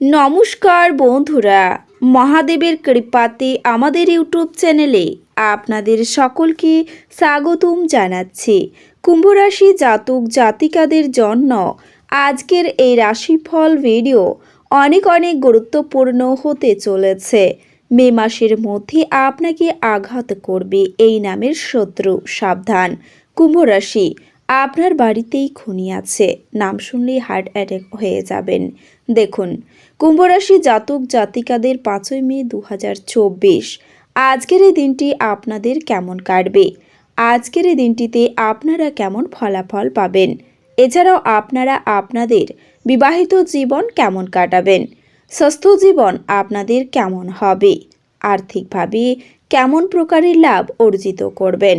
নমস্কার বন্ধুরা, মহাদেবের কৃপাতে আমাদের ইউটিউব চ্যানেলে আপনাদের সকলকে স্বাগতম জানাচ্ছি। কুম্ভরাশি জাতক জাতিকাদের জন্য আজকের এই রাশিফল ভিডিও অনেক অনেক গুরুত্বপূর্ণ হতে চলেছে। মে মাসের মধ্যে আপনাকে আঘাত করবে এই নামের শত্রু, সাবধান। কুম্ভরাশি আপনার বাড়িতেই খুনি আছে। নাম শুনলেই হার্ট অ্যাটাক হয়ে যাবেন। দেখুন, কুম্ভরাশি জাতক জাতিকাদের পাঁচই মে দু হাজার চব্বিশ। আজকের এই দিনটি আপনাদের কেমন কাটবে? আজকের এই দিনটিতে আপনারা কেমন ফলাফল পাবেন? এছাড়াও আপনারা আপনাদের বিবাহিত জীবন কেমন কাটাবেন? স্বাস্থ্য জীবন আপনাদের কেমন হবে? আর্থিকভাবে কেমন প্রকারের লাভ অর্জিত করবেন?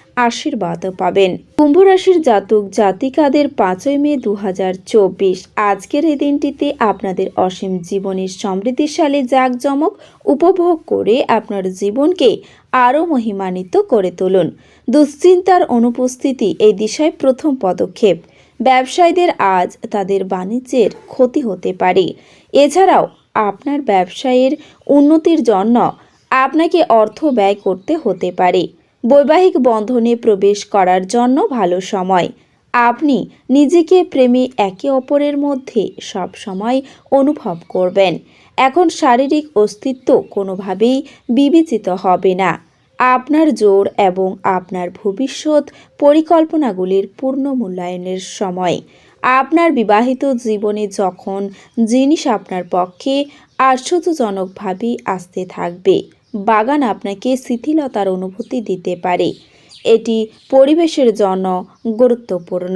আশীর্বাদও পাবেন। কুম্ভ রাশির জাতক জাতিকাদের পাঁচই মে দু হাজার চব্বিশ। আজকের এই দিনটিতে আপনাদের অসীম জীবনের সমৃদ্ধিশালী জাঁকজমক উপভোগ করে আপনার জীবনকে আরও মহিমান্বিত করে তুলুন। দুশ্চিন্তার অনুপস্থিতি এই দিশায় প্রথম পদক্ষেপ। ব্যবসায়ীদের আজ তাদের বাণিজ্যের ক্ষতি হতে পারে। এছাড়াও আপনার ব্যবসায়ের উন্নতির জন্য আপনাকে অর্থ ব্যয় করতে হতে পারে। বৈবাহিক বন্ধনে প্রবেশ করার জন্য ভালো সময়। আপনি নিজেকে প্রেমে একে অপরের মধ্যে সব সময় অনুভব করবেন। এখন শারীরিক অস্তিত্ব কোনোভাবেই বিবেচিত হবে না। আপনার জোর এবং আপনার ভবিষ্যৎ পরিকল্পনাগুলির পূর্ণ মূল্যায়নের সময়। আপনার বিবাহিত জীবনে যখন জিনিস আপনার পক্ষে আশ্চর্যজনকভাবেই আসতে থাকবে বাগান আপনাকে শিথিলতার অনুভূতি দিতে পারে। এটি পরিবেশের জন্য গুরুত্বপূর্ণ।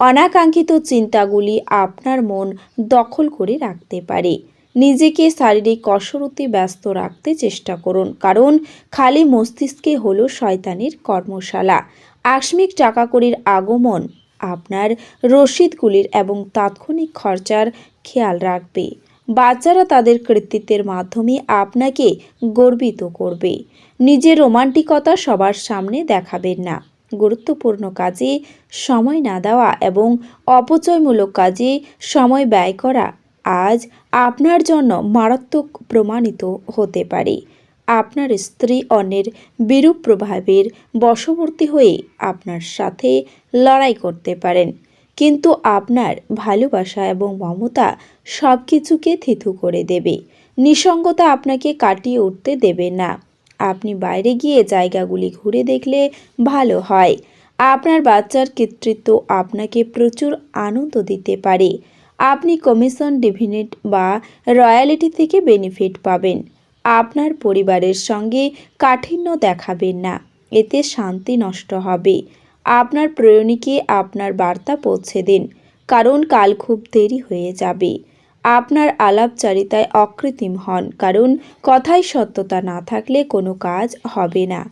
অনাকাঙ্ক্ষিত চিন্তাগুলি আপনার মন দখল করে রাখতে পারে। নিজেকে শারীরিক কসরতে ব্যস্ত রাখতে চেষ্টা করুন, কারণ খালি মস্তিষ্কে হলো শয়তানের কর্মশালা। আকস্মিক টাকাকড়ির আগমন আপনার রসিদগুলির এবং তাৎক্ষণিক খরচার খেয়াল রাখবে। বাচ্চারা তাদের কৃতিত্বের মাধ্যমে আপনাকে গর্বিত করবে। নিজের রোমান্টিকতা সবার সামনে দেখাবেন না। গুরুত্বপূর্ণ কাজে সময় না দেওয়া এবং অপচয়মূলক কাজে সময় ব্যয় করা আজ আপনার জন্য মারাত্মক প্রমাণিত হতে পারে। আপনার স্ত্রী অন্যের বিরূপ প্রভাবের বশবর্তী হয়ে আপনার সাথে লড়াই করতে পারেন। কিন্তু আপনার ভালোবাসা এবং মমতা সব কিছুকে থিতু করে দেবে। নিসঙ্গতা আপনাকে কাটিয়ে উঠতে দেবে না। আপনি বাইরে গিয়ে জায়গাগুলি ঘুরে দেখলে ভালো হয়। আপনার বাচ্চার কর্তৃত্ব আপনাকে প্রচুর আনন্দ দিতে পারে। আপনি কমিশন, ডিভিনেট বা রয়্যালিটি থেকে বেনিফিট পাবেন। আপনার পরিবারের সঙ্গে কাঠিন্য দেখাবেন না। এতে শান্তি নষ্ট হবে। আপনার প্রেরণীকে আপনার বার্তা পৌঁছে দিন। কারণ কাল খুব দেরি হয়ে যাবে। আপনার আলাপচারিতায় অকৃত্রিম হন, কারণ কথায় সত্যতা না থাকলে কোনো কাজ হবে না।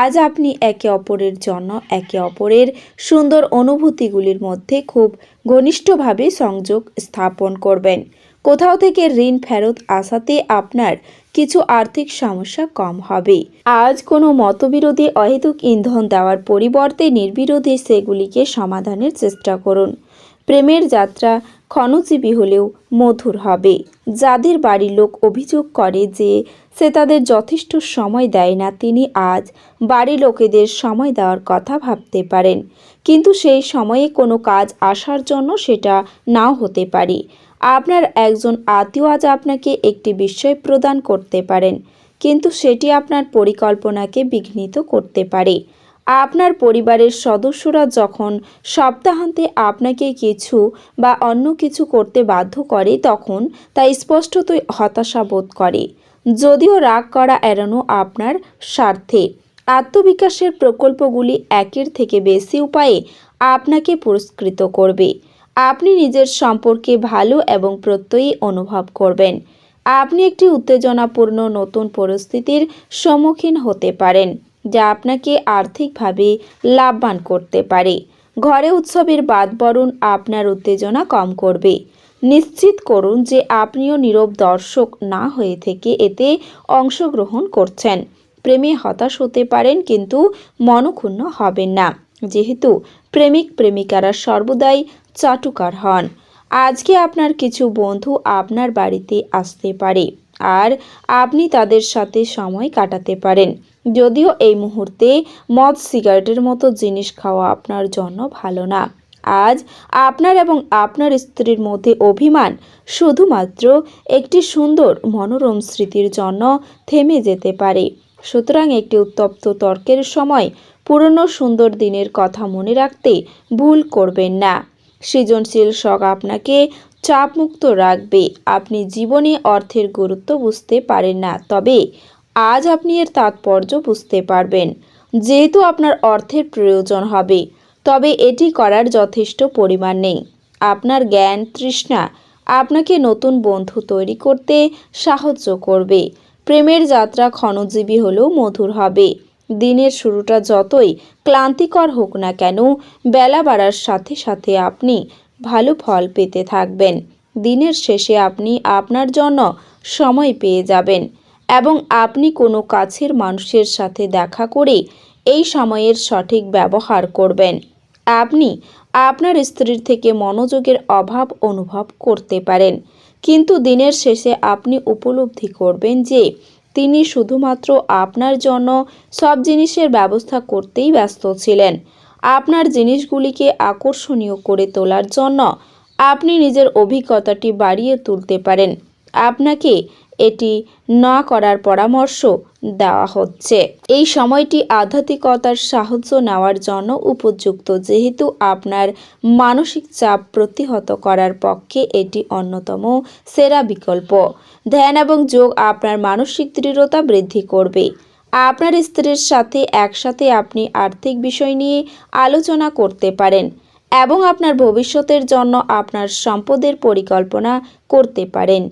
আজ আপনি একে অপরের জন্য একে অপরের সুন্দর অনুভূতিগুলির মধ্যে খুব ঘনিষ্ঠভাবে সংযোগ স্থাপন করবেন। কোথাও থেকে ঋণ ফেরত আসাতে আপনার কিছু আর্থিক সমস্যা কম হবে। আজ কোনো মতবিরোধী, অহেতুক ইন্ধন দেওয়ার পরিবর্তে নির্বিরোধে সেগুলিকে সমাধানের চেষ্টা করুন। প্রেমের যাত্রা ক্ষণজীবী হলেও মধুর হবে। যাদের বাড়ির লোক অভিযোগ করে যে সে তাদের যথেষ্ট সময় দেয় না, তিনি আজ বাড়ি লোকেদের সময় দেওয়ার কথা ভাবতে পারেন। কিন্তু সেই সময়ে কোনো কাজ আসার জন্য সেটা নাও হতে পারে। আপনার একজন আত্মীয় আজ আপনাকে একটি বিষয় প্রদান করতে পারেন, কিন্তু সেটি আপনার পরিকল্পনাকে বিঘ্নিত করতে পারে। আপনার পরিবারের সদস্যরা যখন সপ্তাহান্তে আপনাকে কিছু বা অন্য কিছু করতে বাধ্য করে, তখন তা স্পষ্টতই হতাশা বোধ করে। যদিও রাগ করা এড়ানো আপনার স্বার্থে, আত্মবিকাশের প্রকল্পগুলি একের থেকে বেশি উপায়ে আপনাকে পুরস্কৃত করবে। আপনি নিজের সম্পর্কে ভালো এবং প্রত্যয়ী অনুভব করবেন। আপনি একটি উত্তেজনাপূর্ণ নতুন পরিস্থিতির সম্মুখীন হতে পারেন। যা আপনাকে আর্থিকভাবে লাভবান করতে পারে। ঘরে উৎসবের বাদবরণ আপনার উত্তেজনা কম করবে। নিশ্চিত করুন যে আপনিও নীরব দর্শক না হয়ে থেকে এতে অংশগ্রহণ করছেন। প্রেমে হতাশ হতে পারেন কিন্তু মনক্ষুণ্ণ হবেন না। যেহেতু প্রেমিক প্রেমিকারা সর্বদাই চাটুকার হন। আজকে আপনার কিছু বন্ধু আপনার বাড়িতে আসতে পারে আর আপনি তাদের সাথে সময় কাটাতে পারেন। যদিও এই মুহূর্তে মদ সিগারেটের মতো জিনিস খাওয়া আপনার জন্য ভালো না। আজ আপনার এবং আপনার স্ত্রীর মধ্যে অভিমান শুধুমাত্র একটি সুন্দর মনোরম স্মৃতির জন্য থেমে যেতে পারে। সুতরাং একটি উত্তপ্ত তর্কের সময় পুরনো সুন্দর দিনের কথা মনে রাখতে ভুল করবেন না। সৃজনশীল শখ আপনাকে চাপমুক্ত রাখবে। আপনি জীবনে অর্থের গুরুত্ব বুঝতে পারেন না। তবে আজ আপনি এর তাৎপর্য বুঝতে পারবেন। যেহেতু আপনার অর্থের প্রয়োজন হবে, তবে এটি করার যথেষ্ট পরিমাণ নেই। আপনার জ্ঞান তৃষ্ণা আপনাকে নতুন বন্ধু তৈরি করতে সাহায্য করবে। প্রেমের যাত্রা ক্ষণজীবী হলেও মধুর হবে। দিনের শুরুটা যতই ক্লান্তিকর হোক না কেন, বেলা বাড়ার সাথে সাথে আপনি ভালো ফল পেতে থাকবেন। দিনের শেষে আপনি আপনার জন্য সময় পেয়ে যাবেন। এবং আপনি কোনো কাছের মানুষের সাথে দেখা করে এই সময়ের সঠিক ব্যবহার করবেন। আপনি আপনার স্ত্রীর থেকে মনোযোগের অভাব অনুভব করতে পারেন। কিন্তু দিনের শেষে আপনি উপলব্ধি করবেন যে তিনি শুধুমাত্র আপনার জন্য সব জিনিসের ব্যবস্থা করতেই ব্যস্ত ছিলেন। আপনার জিনিসগুলিকে আকর্ষণীয় করে তোলার জন্য আপনি নিজের অভিজ্ঞতাটি বাড়িয়ে তুলতে পারেন। আপনাকে এটি না করার পরামর্শ দেওয়া হচ্ছে। এই সময়টি আধ্যাত্মিকতার সাহায্য নেওয়ার জন্য উপযুক্ত, যেহেতু আপনার মানসিক চাপ প্রতিহত করার পক্ষে এটি অন্যতম সেরা বিকল্প। ধ্যান এবং যোগ আপনার মানসিক দৃঢ়তা বৃদ্ধি করবে। আপনার স্ত্রীর সাথে একসাথে আপনি আর্থিক বিষয় নিয়ে আলোচনা করতে পারেন এবং আপনার ভবিষ্যতের জন্য আপনার সম্পদের পরিকল্পনা করতে পারেন।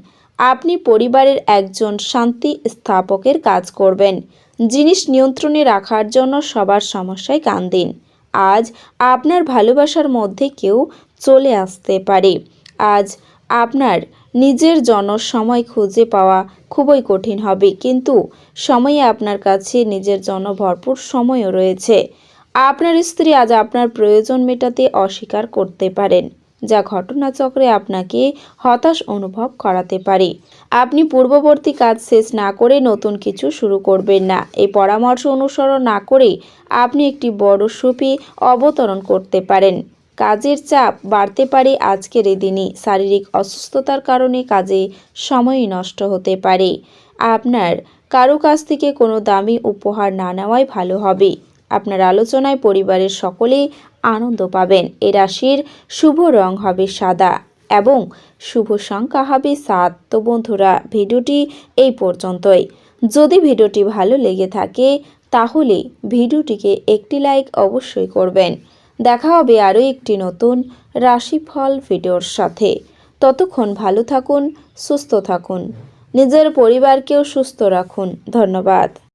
আপনি পরিবারের একজন শান্তি স্থাপকের কাজ করবেন। জিনিস নিয়ন্ত্রণে রাখার জন্য সবার সমস্যায় কান দিন। আজ আপনার ভালোবাসার মধ্যে কেউ চলে আসতে পারে। আজ আপনার নিজের জন্য সময় খুঁজে পাওয়া খুবই কঠিন হবে, কিন্তু সময়ে আপনার কাছে নিজের জন্য ভরপুর সময়ও রয়েছে। আপনার স্ত্রী আজ আপনার প্রয়োজন মেটাতে অস্বীকার করতে পারেন। যা ঘটনাচক্রে আপনাকে হতাশ অনুভব করাতে পারে। আপনি পূর্ববর্তী কাজ শেষ না করে নতুন কিছু শুরু করবেন না। এই পরামর্শ অনুসরণ না করে আপনি একটি বড় সুপি অবতরণ করতে পারেন। কাজের চাপ বাড়তে পারে আজকের এই দিনই শারীরিক অসুস্থতার কারণে কাজে সময় নষ্ট হতে পারে। আপনার কারও কাছ থেকে কোনো দামি উপহার না নেওয়াই ভালো হবে। আপনার আলোচনায় পরিবারের সকলেই আনন্দ পাবেন। এ রাশির শুভ রং হবে সাদা এবং শুভ সংখ্যা হবে সাত। তো বন্ধুরা, ভিডিওটি এই পর্যন্তই। যদি ভিডিওটি ভালো লেগে থাকে, তাহলে ভিডিওটিকে একটি লাইক অবশ্যই করবেন। দেখা হবে আরও একটি নতুন রাশিফল ভিডিওর সাথে। ততক্ষণ ভালো থাকুন, সুস্থ থাকুন। নিজের পরিবারকেও সুস্থ রাখুন। ধন্যবাদ।